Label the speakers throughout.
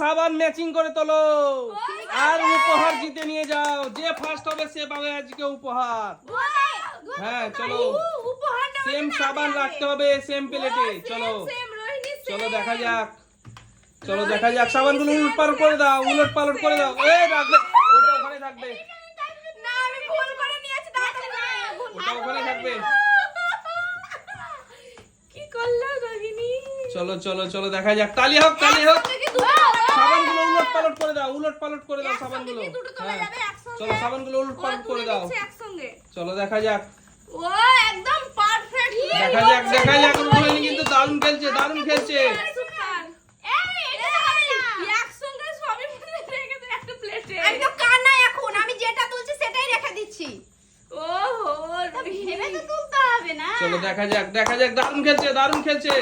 Speaker 1: সাবান ম্যাচিং করে তোলো। আর উপহার জিতে নিয়ে যাও। যে ফার্স্ট হবে সে পাবে আজকে উপহার। হ্যাঁ চলো। সেম সাবান রাখতে হবে সেম প্লেটে চলো। চলো দেখা যাক। চলো দেখা যাক। সাবানগুলো উলট পালট করে দাও উলট পালট করে দাও। এ রাখবে ওটা ওখানে থাকবে। ওটা ওখানে থাকবে।
Speaker 2: কি করল রোহিণী?
Speaker 1: চলো চলো চলো দেখা যাক। তালি হোক তালি হোক। সাবানগুলো উলট পালট করে দাও উলট পালট করে দাও সাবানগুলো। হ্যাঁ। চলো সাবানগুলো উলট পালট করে দাও।
Speaker 2: একসঙ্গে।
Speaker 1: চলো দেখা যাক।
Speaker 2: ও একদম পারফেক্ট
Speaker 1: দেখা যাক দেখা যাক রোহিণী কিন্তু দারুণ খেলছে দারুণ খেলছে।
Speaker 2: সুপার এই এটা একসঙ্গে সবই মিলে রেখে দে একটা প্লেটে
Speaker 3: আমি তো কানা এখন আমি যেটা তুলছি সেটাই রেখে দিচ্ছি।
Speaker 2: ওহো
Speaker 3: ভেবে তো তুলতে হবে না।
Speaker 1: চলো দেখা যাক দেখা যাক দারুণ খেলছে দারুণ খেলছে।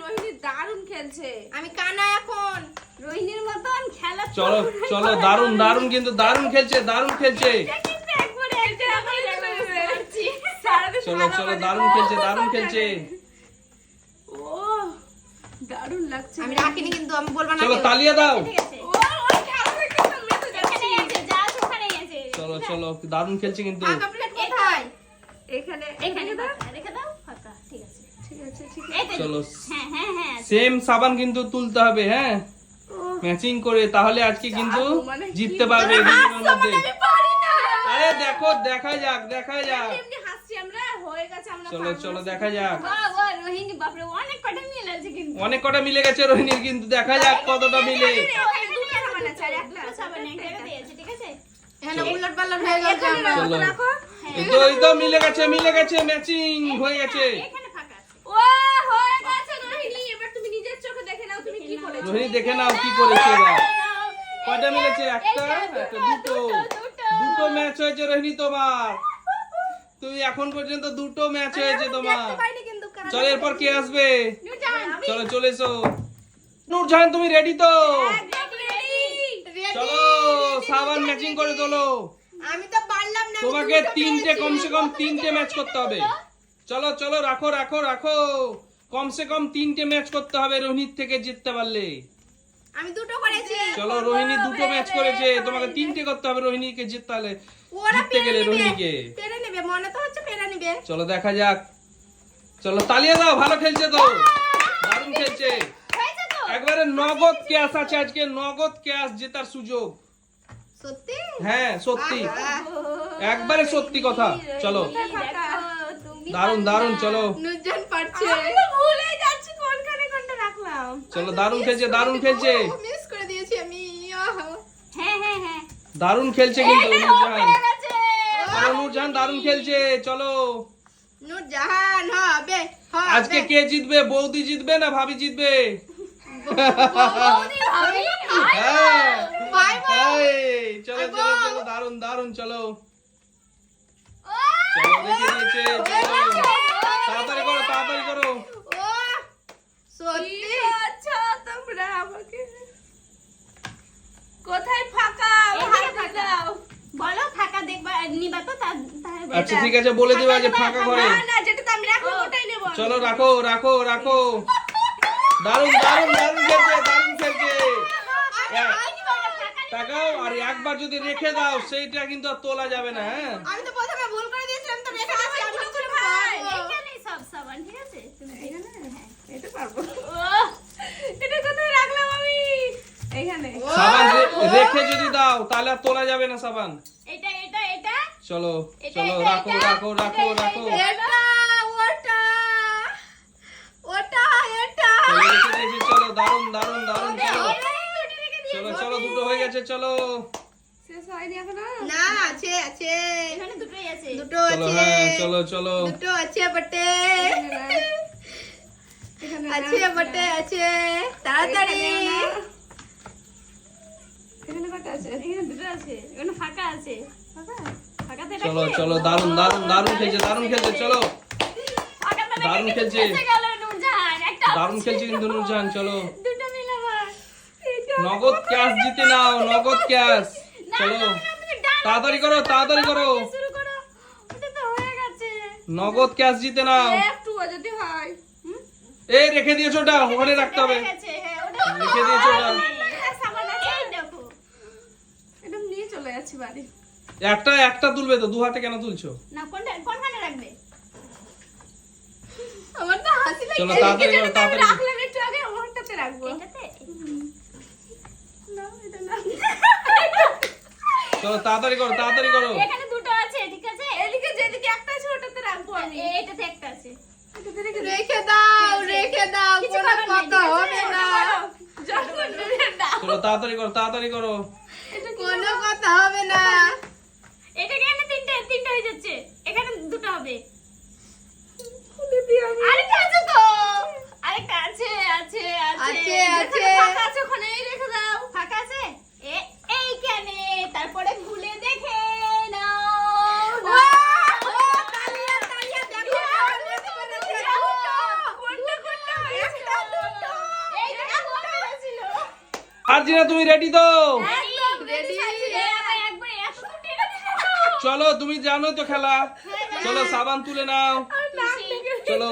Speaker 2: রোহিণী দারুণ খেলছে।
Speaker 3: আমি কানা এখন।
Speaker 2: রোহিণীর মতন খেলা
Speaker 1: চলো চলো দারুণ দারুণ কিন্তু দারুণ খেলছে দারুণ খেলছে। চলো চলো দারুণ খেলছে দারুণ খেলছে।
Speaker 2: ও দারুণ লাগছে।
Speaker 3: আমি রাখিনি কিন্তু আমি বলব না
Speaker 1: চলো তালিয়া দাও।
Speaker 2: ও ও খেলা দেখে তো মেতে যাচ্ছি।
Speaker 1: চলো চলো দারুণ খেলছে কিন্তু।
Speaker 3: ফাঁকা প্লেট কোথায়?
Speaker 2: এখানে এখানে দাও। ঠিক আছে। ঠিক আছে
Speaker 1: চলো
Speaker 2: হ্যাঁ,
Speaker 1: সেম সাবান কিন্তু তুলতে হবে হ্যাঁ? ম্যাচিং করে তাহলে আজকে কিন্তু
Speaker 2: মানে?
Speaker 1: জিততে পারবে দুজনের মধ্যে।
Speaker 2: আমি পারি না।
Speaker 1: আরে দেখো দেখা যাক দেখা যাক।
Speaker 2: এমনি হাসছি আমরা হয়ে গেছে আমরা
Speaker 1: চলো চলো দেখা যাক।
Speaker 4: অনেক কটা মিল আছে কিন্তু।
Speaker 1: অনেক কটা মিলে গেছে রোহিণীর কিন্তু দেখা যাক কতটা মিলে।
Speaker 2: আর
Speaker 3: হয়ে
Speaker 1: মিলে গেছে মিলে গেছে ম্যাচিং হয়ে গেছে
Speaker 4: এখানে ফাঁকা আছে
Speaker 2: ও হয়ে গেছে রোহিণী এবার তুমি নিজের চোখে দেখে নাও তুমি কি করেছ
Speaker 1: রোহিণী দেখে নাও কি করেছে এবার কয়টা মিলেছে একটা একটা দুটো। দুটো ম্যাচ হয়েছে রোহিণী তোমার। তুমি এখন পর্যন্ত দুটো ম্যাচ হয়েছে তোমার। চলো এরপর কে আসবে? চলো চলে এসো। নূরজাহান তুমি রেডি তো? চলো সাবান ম্যাচিং করে তোলো।
Speaker 3: আমি তো পারলাম না
Speaker 1: তোমাকে তিনটে কমসে কম তিনটে ম্যাচ করতে হবে। চলো চলো রাখো রাখো রাখো। কমসে কম তিনটে ম্যাচ করতে হবে রোহিণীর থেকে জিততে পারলে।
Speaker 3: আমি দুটো করেছি।
Speaker 1: চলো রোহিণী দুটো ম্যাচ করেছে। তোমাকে তিনটে করতে হবে রোহিণীকে জিততে
Speaker 3: ওরা
Speaker 1: জিততে গেলে
Speaker 3: পেরে
Speaker 1: রোহিণীকে।
Speaker 3: নেবে পেরে নেবে। মনে তো হচ্ছে পেরে নেবে।
Speaker 1: চলো দেখা যাক। চলো তালিয়ে দাও। ভালো খেলছে তো। দারুণ খেলছে। একবারে নগদ ক্যাশ আছে আজকে। নগদ ক্যাশ জেতার সুযোগ।
Speaker 3: সত্যি?
Speaker 1: হ্যাঁ সত্যি। একবারে সত্যি কথা। চলো।
Speaker 4: তুমি
Speaker 1: দারুণ দারুণ চলো।
Speaker 3: নুরজান পারছে।
Speaker 2: আমি ভুলে যাচ্ছি কোনখানে কোনটা রাখলাম।
Speaker 1: চলো দারুণ খেলছে দারুণ খেলছে।
Speaker 3: মিস করে দিয়েছি আমি।
Speaker 4: হ্যাঁ হ্যাঁ হ্যাঁ।
Speaker 1: দারুণ খেলছে কিন্তু নূরজাহান
Speaker 4: আছে
Speaker 1: চলো নূরজাহান দারুণ খেলছে চলো।
Speaker 3: নূরজাহান হবে
Speaker 1: আজকে কে জিতবে বৌদি জিতবে না ভাবি জিতবে? চলো চলো চলো দারুণ দারুণ চলো চলো রেখে দিয়েছে চলো তাড়াতাড়ি করো তাড়াতাড়ি করো
Speaker 3: ও সত্যি
Speaker 2: আচ্ছা তোমরা আমাকে কোথায় ফাঁকা
Speaker 4: এখানে
Speaker 2: ভাত
Speaker 4: ফাঁকা।
Speaker 2: দাও
Speaker 4: বলো ফাঁকা দেখবা নিবা তো তা- তাহলে
Speaker 1: আচ্ছা ঠিক আছে বলে দিবা যে ফাঁকা করে।
Speaker 2: না না যেটা আমি রাখব ওটাই নেব
Speaker 1: চলো রাখো রাখো রাখো। দারুণ দারুণ দারুণ খেলছে দারুণ খেলছে। তাকাও আর একবার যদি রেখে দাও সেইটা কিন্তু আর তোলা যাবে না হ্যাঁ?
Speaker 3: আমি তো প্রথমে ভুল করে দিয়েছিলাম তো রেখে দিয়েছি আমি তো করে
Speaker 2: ভাই,
Speaker 4: এখানেই সব সাবান ঠিক আছে? তুমি দেখে না হ্যাঁ
Speaker 2: এটা পারব। এটা কোথায় রাখলাম আমি? এখানে
Speaker 1: সাবান রেখে যদি দাও তাহলে আর তোলা যাবে না সাবান।
Speaker 4: এটা এটা এটা
Speaker 1: চলো চলো রাখো রাখো রাখো রাখো।
Speaker 3: ওটা ওটা এটা।
Speaker 1: চলো চলো দারুণ দারুণ দারুণ চলো। চলো চলো দুটো হয়ে গেছে চলো।
Speaker 2: শেষ হয়নি এখনও?
Speaker 3: না আছে আছে।
Speaker 4: এখানে দুটোই আছে।
Speaker 3: দুটো আছে।
Speaker 1: হ্যাঁ চলো চলো।
Speaker 3: দুটো আছে বটে। আছে বটে আছে। তাড়াতাড়ি।
Speaker 2: এখানে কটা আছে?
Speaker 4: এখানে দুটো আছে। এখানে ফাঁকা আছে। ফাঁকা?
Speaker 1: চলো চলো দারুণ দারুণ দারুণ খেলছে দারুণ খেলছে চলো। দারুণ খেলছে। দারুণ খেলছে কিন্তু নুরজাহান চলো। নগদ ক্যাশ জিতে নাও নগদ ক্যাশ। চলো। তাড়াতাড়ি করো তাড়াতাড়ি করো। নগদ ক্যাশ জিতে নাও। এ রেখে দিয়েছ ওটা ওখানে রাখতে হবে। রেখে দিয়েছ ওটা।
Speaker 4: নিয়ে চলে
Speaker 2: যাচ্ছি বাড়ি।
Speaker 1: একটা একটা তুলবে তো দু হাতে কেন তুলছো?
Speaker 4: না কোনটা কোনখানে রাখবে?
Speaker 3: আমার তো হাসি
Speaker 1: চলো তাড়াতাড়ি করো তাড়াতাড়ি
Speaker 2: রাখলাম একটু আগে আমারটাতে রাখব।
Speaker 4: এটাতে?
Speaker 2: না এটা না।
Speaker 1: চলো তাড়াতাড়ি করো তাড়াতাড়ি করো।
Speaker 4: এখানে দুটো আছে ঠিক আছে?
Speaker 2: এদিকে যেদিকে একটা আছে ওটাতে রাখব আমি।
Speaker 4: এটাতে একটা আছে।
Speaker 2: রেখে
Speaker 3: দাও রেখে দাও কোনো কথা হবে না।
Speaker 2: যখন দাও।
Speaker 1: চলো তাড়াতাড়ি করো তাড়াতাড়ি করো।
Speaker 3: কোনো কথা হবে না
Speaker 4: এটা কেন তিনটে তিনটে হয়ে যাচ্ছে এখানে দুটো হবে
Speaker 2: খুলে দিই আমি।
Speaker 4: আরেকটা আছে তো আরেকটা আছে আছে আছে
Speaker 3: আছে, আছে।
Speaker 4: যেখানে ফাঁকা আছে ওখানেই রেখে দাও ফাঁকা আছে এ এইখানে তারপরে খুলে দেখে নাও
Speaker 3: ও, ও, তালিয়া, তালিয়া, দেখো, দেখো, দেখো, দেখো। একটা, দুটো।
Speaker 4: এইটা কোনটা ছিল
Speaker 1: আরজিনা তুমি রেডি তো?
Speaker 4: দিল
Speaker 1: চলো তুমি জানো তো খেলা। চলো সাবান তুলে নাও। চলো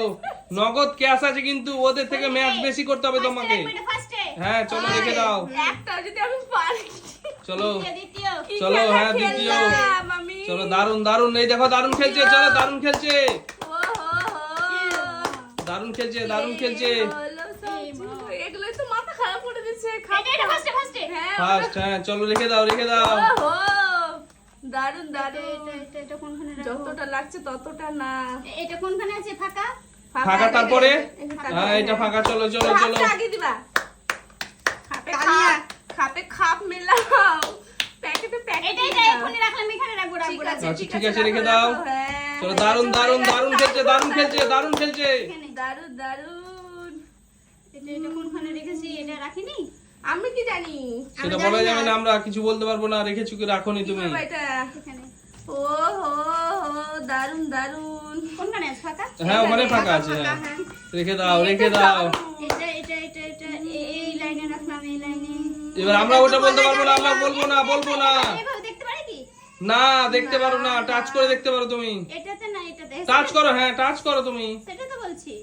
Speaker 1: নগদ ক্যাশ আছে কিন্তু ওদের থেকে ম্যাচ বেশি করতে হবে তোমাকে। হ্যাঁ চলো রেখে দাও।
Speaker 2: একটা যদি আমি পারি।
Speaker 1: চলো। চলো, হ্যাঁ, দ্বিতীয়। চলো দারুণ দারুণ এই দেখো দারুণ খেলছে চলো দারুণ খেলছে। দারুণ খেলছে দারুণ খেলছে
Speaker 2: হলো সব এগুলোই তো মাথা খারাপ করে দিচ্ছে
Speaker 4: এটা এটা ফার্স্টে ফার্স্টে
Speaker 2: হ্যাঁ
Speaker 1: চলো রেখে দাও রেখে দাও।
Speaker 2: দারুণ দারুণ
Speaker 4: এটা এটা কোনখানে
Speaker 2: যতটা লাগছে ততটা না।
Speaker 4: এটা কোনখানে আছে? ফাঁকা?
Speaker 1: ফাঁকা তারপরে? হ্যাঁ এটা ফাঁকা চলো চলো চলো।
Speaker 2: আগে দিবা। খাপে খাপ। খাপে খাপ মেলাও। প্যাকেটে প্যাকেট
Speaker 4: এটা এটা এখানে রাখলাম এখানে রাখব রাখব
Speaker 2: ঠিক আছে
Speaker 1: আচ্ছা,
Speaker 2: ঠিক আছে
Speaker 1: রেখে দাও।
Speaker 2: হ্যাঁ,
Speaker 1: চলো দারুণ
Speaker 2: দারুণ
Speaker 1: দারুণ খেলছে দারুণ খেলছে দারুণ খেলছে।
Speaker 2: দারুণ দারুণ
Speaker 4: এটা এটা কোনখানে রেখেছি? এটা রাখিনি?
Speaker 2: আমি কি জানি?
Speaker 1: সেটা বলা যাবে না আমরা কিছু বলতে পারব না রেখে চুকে রাখোনি তুমি।
Speaker 2: ও হো হো দারুণ দারুণ
Speaker 4: কোনখানে ফাঁকা?
Speaker 1: হ্যাঁ ওখানে ফাঁকা আছে হ্যাঁ। রেখে দাও রেখে দাও।
Speaker 4: এটা এটা এটা এটা এই লাইনে রাখলাম এই লাইনে।
Speaker 1: এবার আমরা ওটা বলতে পারব না আমরা বলব না বলব না।
Speaker 4: দেখতে
Speaker 1: না দেখতে পারো না টাচ করে দেখতে পারো তুমি।
Speaker 4: এটাতে না এটাতে।
Speaker 1: টাচ করো হ্যাঁ টাচ করো তুমি।
Speaker 4: সেটা তো বলছি।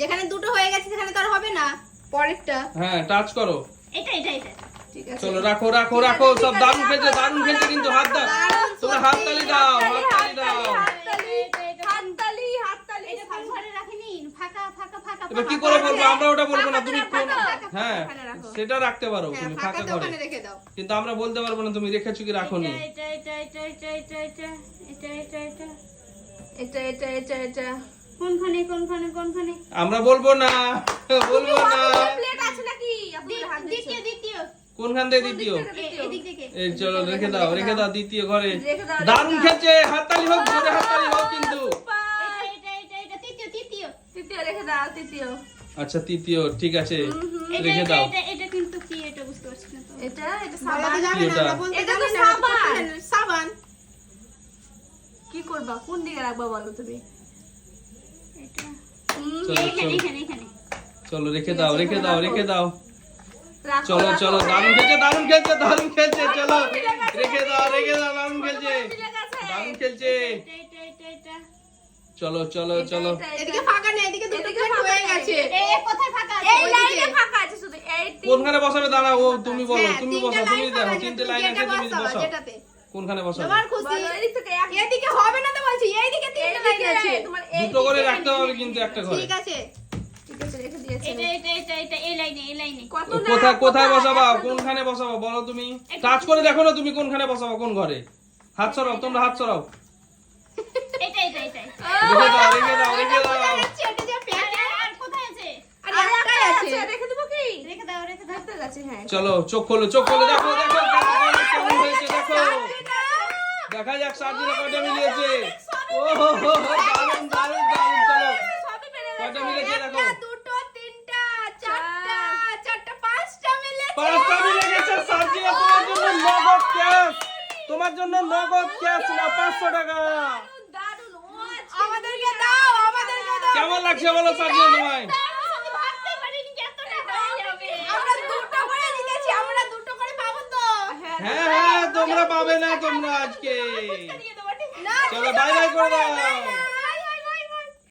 Speaker 3: যেখানে দুটো হয়ে গেছে সেখানে তো আর হবে না। পরেরটা
Speaker 1: হ্যাঁ টাচ করো
Speaker 4: এটা এটা এটা
Speaker 2: ঠিক আছে
Speaker 1: চলো রাখো রাখো রাখো সব দারুণ খেলছে দারুণ খেলছে কিন্তু হাত দাও তোমরা হাত তালি দাও হাত তালি দাও
Speaker 2: হাততালি
Speaker 4: এটা, এটা,
Speaker 2: হাততালি হাততালি
Speaker 4: এটা কোন ঘরে রাখিনি ফাঁকা ফাঁকা ফাঁকা
Speaker 1: এবার কি
Speaker 4: ফাঁকা।
Speaker 1: করে বলব আমরা ওটা বলব না তুমি কোন হ্যাঁ
Speaker 2: ওখানে রাখো।
Speaker 1: সেটা রাখতে পারো
Speaker 3: হ্যাঁ
Speaker 1: তুমি ফাঁকা
Speaker 3: রেখে দাও
Speaker 1: কিন্তু আমরা বলতে পারব না তুমি রেখেছো কি রাখোনি
Speaker 4: এটা এটা এটা এটা এটা এটা এটা এটা এটা
Speaker 2: এটা এটা এটা এটা
Speaker 4: কোনখানে কোনখানে কোনখানে?
Speaker 1: আমরা বলব না বলব না।
Speaker 2: প্লেট আছে নাকি?
Speaker 4: দ্বিতীয় দ্বিতীয়।
Speaker 1: কোনখান থেকে দ্বিতীয়?
Speaker 4: এ- এদিক থেকে।
Speaker 1: এই চলো রেখে দাও রেখে দাও দ্বিতীয় ঘরে। দারুণ খেলছে হাততালি হোক জোরে হাততালি হোক কিন্তু। আচ্ছা তৃতীয় ঠিক আছে। রেখে দাও।
Speaker 4: এটা এটা কিন্তু কি এটা বুঝতে পারছি না তো।
Speaker 2: এটা এটা সাবান।
Speaker 1: কি
Speaker 2: এটা। তো সাবান।
Speaker 3: সাবান।
Speaker 2: করবা? কোন দিকে রাখবা বলো তুমি?
Speaker 1: চলো রেখে দাও রেখে দাও রেখে দাও। চলো চলো দারুণ খেলছে দারুণ খেলছে দারুণ খেলছে চলো। রেখে দাও রেখে দাও দারুণ খেলছে। দারুণ খেলছে। চলো চলো চলো।
Speaker 3: এদিকে ফাঁকা নেই এদিকে দুটো প্লেট হয়ে গেছে।
Speaker 4: এ এ কোথায় ফাঁকা আছে?
Speaker 2: এই লাইনে ফাঁকা আছে শুধু এই
Speaker 1: কোনখানে বসাবে? দাঁড়াও ও তুমি বলো তুমি বসাও তুমি দেখো তিনটে লাইন আছে তুমি
Speaker 3: যেটাতে।
Speaker 1: কোনখানে বসাবো?
Speaker 3: তোমার খুশি।
Speaker 2: এদিকে
Speaker 3: হবে না তো বলছি এইদিকে তিনটে লাইন আছে।
Speaker 2: তোমার
Speaker 1: দুটো করে রাখতে হবে কিন্তু একটা ঘরে।
Speaker 3: ঠিক আছে।
Speaker 1: কোন ঘরে। হাত সরাও তোমরা হাত সরাও। চলো চোখ খোলো চোখ খোলো দেখো দেখো। একশো আট জোড়া কয়টা মিলিয়েছে? তোমার জন্য নগদ ক্যাশ তোমার না পাঁচশো টাকা। কেমন লাগছে বলো সার্জিরা তোমায়
Speaker 4: হ্যাঁ
Speaker 2: হ্যাঁ
Speaker 1: তোমরা পাবে না তোমরা আজকে। চলো বাই বাই করে দাও।